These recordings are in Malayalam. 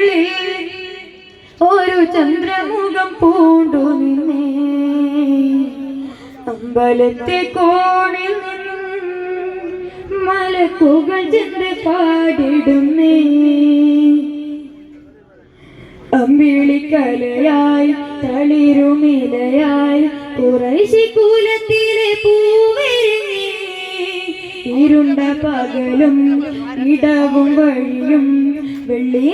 മക്കക്കൂടിനുള്ളിൽ ഒരു ചന്ദ്രമുഖം പൂണ്ടു നിന്നേ. അമ്പലത്തെ കോണിൽ മലക്കുകൾ ചെന്ന് പാടിടുന്നേ. അമ്പിളിക്കലയായി തളിരുമിലയായി കുറേശി കൂലത്തിലെ പൂവരുന്നേ ഇരുണ്ട പകലും ഇടവും വഴിയും വെള്ളി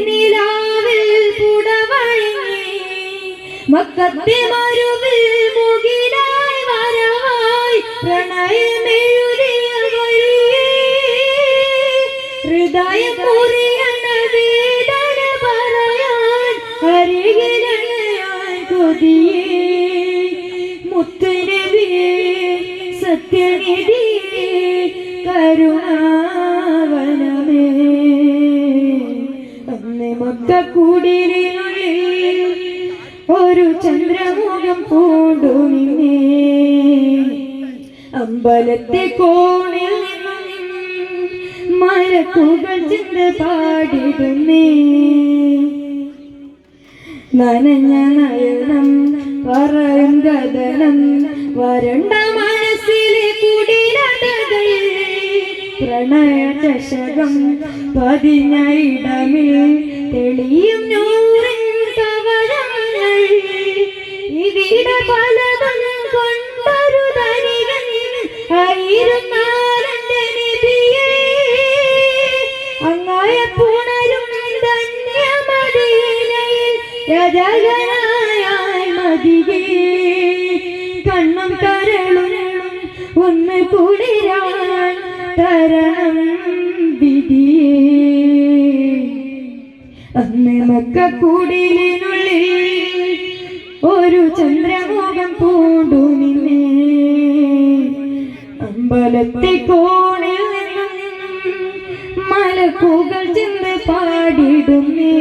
മക്കത്തെ മരുവിൽ മുകിലായി വരവായി പ്രണയമെഴുതിയ ഹൃദയം മുറിയണ വേദന പറയാൻ അരികിലണയാൻ കൊതിയേ. മുത്തുരവിയേ സത്യനിധിയേ കരുണാവനമേ. അന്ന് മക്കക്കൂടിനുള്ളിൽ ഒരു ചന്ദ്രമുഖം പൂണ്ടു നിന്നേ. അമ്പലത്തെ കോണിൽ മരക്കുകൾ ചിന്ത പാടിടുന്നേ. നനഞ്ഞ നയനം പറയും കഥനം വരണ്ട മനസ്സിലെ പ്രണയ ചഷകം പതിഞ്ഞ ഇടമിൽ തെളിയും നൂറിൻ പുണരും ധന്യമദീനയിൽ രജകനായ മതിയേ. കണ്ണും കരളും ഒന്ന് കുളിരാൻ തരണം വിധിയേ. അന്ന് മക്കക്കൂടിനുള്ളിൽ ഒരു ചന്ദ്രമുഖം പൂണ്ടു നിന്നെ. അമ്പലത്തെ കോണിൽ മലക്കുകൾ ചെന്ന് പാടിടുന്നേ